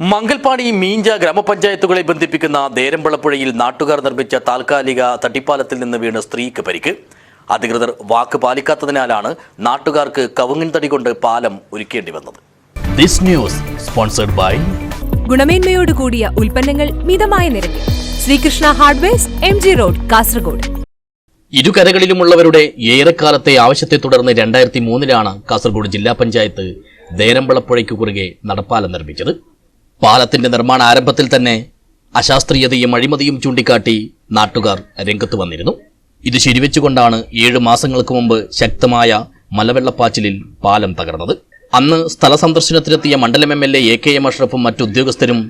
മംഗൽപാടി മീഞ്ച ഗ്രാമപഞ്ചായത്തുകളെ ബന്ധിപ്പിക്കുന്ന ദേരമ്പളപ്പുഴയിൽ നാട്ടുകാർ നിർമ്മിച്ച താൽക്കാലിക തട്ടിപ്പാലത്തിൽ നിന്ന് വീണ് സ്ത്രീക്ക് പരിക്ക്. അധികൃതർ വാക്ക് പാലിക്കാത്തതിനാലാണ് നാട്ടുകാർക്ക് കവുങ്ങിൻ തടി കൊണ്ട് പാലം ഒരുക്കേണ്ടി വന്നത്. ദിസ് ന്യൂസ് സ്പോൺസർഡ് ബൈ ഗുണമേന്മയോട് കൂടിയ ഉൽപ്പന്നങ്ങൾ മിതമായ നിരക്കിൽ. Sreekrishna hardwares M G road Kasaragod. ഇരുകരകളിലുമുള്ളവരുടെ ഏറെക്കാലത്തെ ആവശ്യത്തെ തുടർന്ന് രണ്ടായിരത്തി മൂന്നിലാണ് കാസർഗോഡ് ജില്ലാ പഞ്ചായത്ത് ദേരമ്പളപ്പുഴയ്ക്ക് കുറുകെ നടപ്പാലം നിർമ്മിച്ചത്. പാലത്തിന്റെ നിർമ്മാണ ആരംഭത്തിൽ തന്നെ അശാസ്ത്രീയതയും അഴിമതിയും ചൂണ്ടിക്കാട്ടി നാട്ടുകാർ രംഗത്ത് വന്നിരുന്നു. ഇത് ശരിവെച്ചുകൊണ്ടാണ് ഏഴു മാസങ്ങൾക്ക് മുമ്പ് ശക്തമായ മലവെള്ളപ്പാച്ചിലിൽ പാലം തകർന്നത്. അന്ന് സ്ഥല സന്ദർശനത്തിനെത്തിയ മണ്ഡലം M L A K M അഷ്റഫും മറ്റുദ്യോഗസ്ഥരും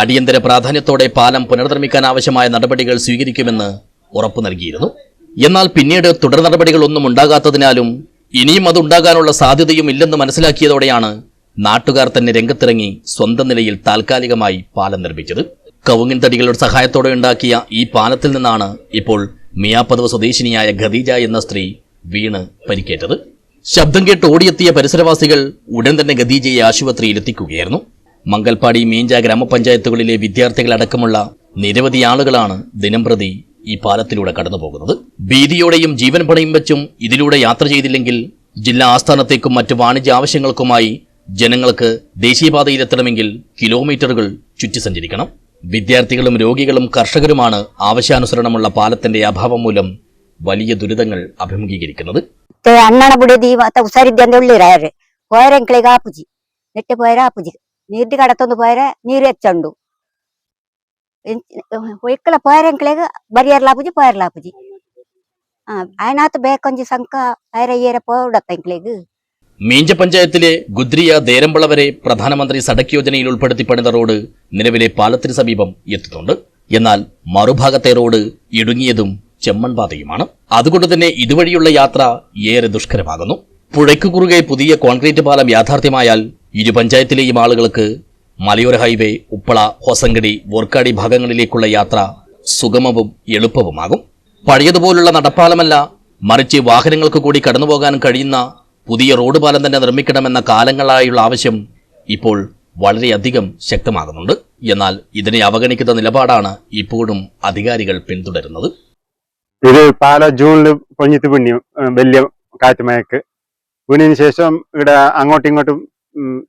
അടിയന്തര പ്രാധാന്യത്തോടെ പാലം പുനർനിർമ്മിക്കാനാവശ്യമായ നടപടികൾ സ്വീകരിക്കുമെന്ന് ഉറപ്പു നൽകിയിരുന്നു. എന്നാൽ പിന്നീട് തുടർ നടപടികളൊന്നും ഉണ്ടാകാത്തതിനാലും ഇനിയും അതുണ്ടാകാനുള്ള സാധ്യതയും ഇല്ലെന്ന് മനസ്സിലാക്കിയതോടെയാണ് നാട്ടുകാർ തന്നെ രംഗത്തിറങ്ങി സ്വന്തം നിലയിൽ താൽക്കാലികമായി പാലം നിർമ്മിച്ചത്. കവുങ്ങിൻ തടികളുടെ സഹായത്തോടെ ഉണ്ടാക്കിയ ഈ പാലത്തിൽ നിന്നാണ് ഇപ്പോൾ മിയാപ്പതവ് സ്വദേശിനിയായ ഖദീജ എന്ന സ്ത്രീ വീണ് പരിക്കേറ്റത്. ശബ്ദം കേട്ട് ഓടിയെത്തിയ പരിസരവാസികൾ ഉടൻ തന്നെ ഖദീജയെ ആശുപത്രിയിൽ എത്തിക്കുകയായിരുന്നു മംഗൽപാടി മീഞ്ച ഗ്രാമപഞ്ചായത്തുകളിലെ വിദ്യാർത്ഥികളടക്കമുള്ള നിരവധി ആളുകളാണ് ദിനംപ്രതി ഈ പാലത്തിലൂടെ കടന്നുപോകുന്നത്. ഭീതിയോടെയും ജീവൻ പണയും വെച്ചും ഇതിലൂടെ യാത്ര ചെയ്തില്ലെങ്കിൽ ജില്ലാ ആസ്ഥാനത്തേക്കും മറ്റു വാണിജ്യ ആവശ്യങ്ങൾക്കുമായി ജനങ്ങൾക്ക് ദേശീയപാതയിലെത്തണമെങ്കിൽ കിലോമീറ്ററുകൾ ചുറ്റി സഞ്ചരിക്കണം. വിദ്യാർത്ഥികളും രോഗികളും കർഷകരുമാണ് ആവശ്യാനുസരണമുള്ള പാലത്തിന്റെ അഭാവം മൂലം വലിയ ദുരിതങ്ങൾ അഭിമുഖീകരിക്കുന്നത്. മീഞ്ച പഞ്ചായത്തിലെ ഗുദ്രിയ ദേരമ്പള വരെ പ്രധാനമന്ത്രി സടക്ക് യോജനയിൽ ഉൾപ്പെടുത്തി പണിത റോഡ് നിലവിലെ പാലത്തിന് സമീപം എത്തുന്നുണ്ട് എന്നാൽ മറുഭാഗത്തെ റോഡ് ഇടുങ്ങിയതും ചെമ്മൺപാതയുമാണ് അതുകൊണ്ട് തന്നെ ഇതുവഴിയുള്ള യാത്ര ഏറെ ദുഷ്കരമാകുന്നു. പുഴയ്ക്ക് കുറുകെ പുതിയ കോൺക്രീറ്റ് പാലം യാഥാർത്ഥ്യമായാൽ ഇരു പഞ്ചായത്തിലെയും ആളുകൾക്ക് മലയോര ഹൈവേ ഉപ്പള ഹൊസങ്കടി വോർക്കാടി ഭാഗങ്ങളിലേക്കുള്ള യാത്ര സുഗമവും എളുപ്പവുമാകും. പഴയതുപോലുള്ള നടപ്പാലമല്ല മറിച്ച് വാഹനങ്ങൾക്ക് കൂടി കടന്നുപോകാൻ കഴിയുന്ന പുതിയ റോഡ് പാലം തന്നെ നിർമ്മിക്കണമെന്ന കാലങ്ങളായുള്ള ആവശ്യം ഇപ്പോൾ വളരെയധികം ശക്തമാകുന്നുണ്ട്. എന്നാൽ ഇതിനെ അവഗണിക്കുന്ന നിലപാടാണ് ഇപ്പോഴും അധികാരികൾ പിന്തുടരുന്നത്. ഇത് പാല ജൂണിൽ പൊഞ്ഞിത്ത് പിണ്ണി വലിയ കാറ്റുമയക്ക്. വീണിന് ശേഷം ഇവിടെ അങ്ങോട്ടും ഇങ്ങോട്ടും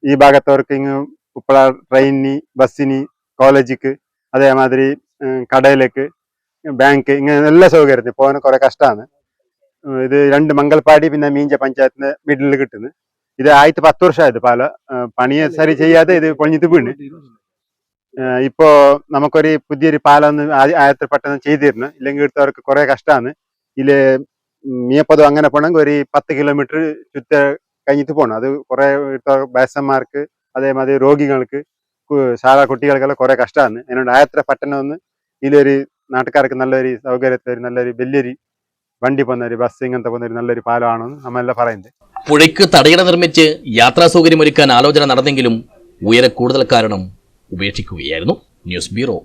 ഈ ഭാഗത്തവർക്ക് ഇങ്ങ് ഉപ്പള ട്രെയിനിന് ബസ്സിന് കോളേജിക്ക് അതേമാതിരി കടയിലേക്ക് ബാങ്ക് ഇങ്ങനെ എല്ലാ സൗകര്യത്തിന് പോകാൻ കുറെ കഷ്ടമാണ് ഇത് രണ്ട് മംഗൽപാടി പിന്നെ മീഞ്ച പഞ്ചായത്തിന് മിഡിൽ കിട്ടുന്നു. ഇത് ആയിട്ട് പത്ത് വർഷമായത് പാല പണിയെ സരി ചെയ്യാതെ ഇത് പൊഴിഞ്ഞിട്ട് വീണ്. ഇപ്പോ നമുക്കൊരു പുതിയൊരു പാലം ആയത്തിൽ പെട്ടെന്ന് ചെയ്തിരുന്നു. ഇല്ലെങ്കിൽ എടുത്തവർക്ക് കുറെ കഷ്ടമാണ് ഇതിൽ മീയപ്പതും അങ്ങനെ പോണെങ്കിൽ ഒരു പത്ത് കിലോമീറ്റർ ചുറ്റ കഴിഞ്ഞിട്ട് പോകണം അത് കുറെ ബാസന്മാർക്ക് അതേമാതിരി രോഗികൾക്ക് സാധാ കുട്ടികൾക്കെല്ലാം കുറെ കഷ്ടമാണ് അതിനോട് ആയത്ര പെട്ടെന്ന് ഒന്ന് ഇതിലൊരു നാട്ടുകാർക്ക് നല്ലൊരു സൗകര്യത്തിൽ നല്ലൊരു വലിയൊരു വണ്ടി പോകുന്ന ഒരു ബസ് ഇങ്ങനത്തെ പോകുന്ന ഒരു നല്ലൊരു പാലമാണെന്ന് നമ്മളെല്ലാം പറയുന്നത് പുഴയ്ക്ക് തടയണ നിർമ്മിച്ച് യാത്രാ സൗകര്യം ഒരുക്കാൻ ആലോചന നടന്നെങ്കിലും ഉയരെ കൂടുതൽ കാരണം ഉപേക്ഷിക്കുകയായിരുന്നു. News bureau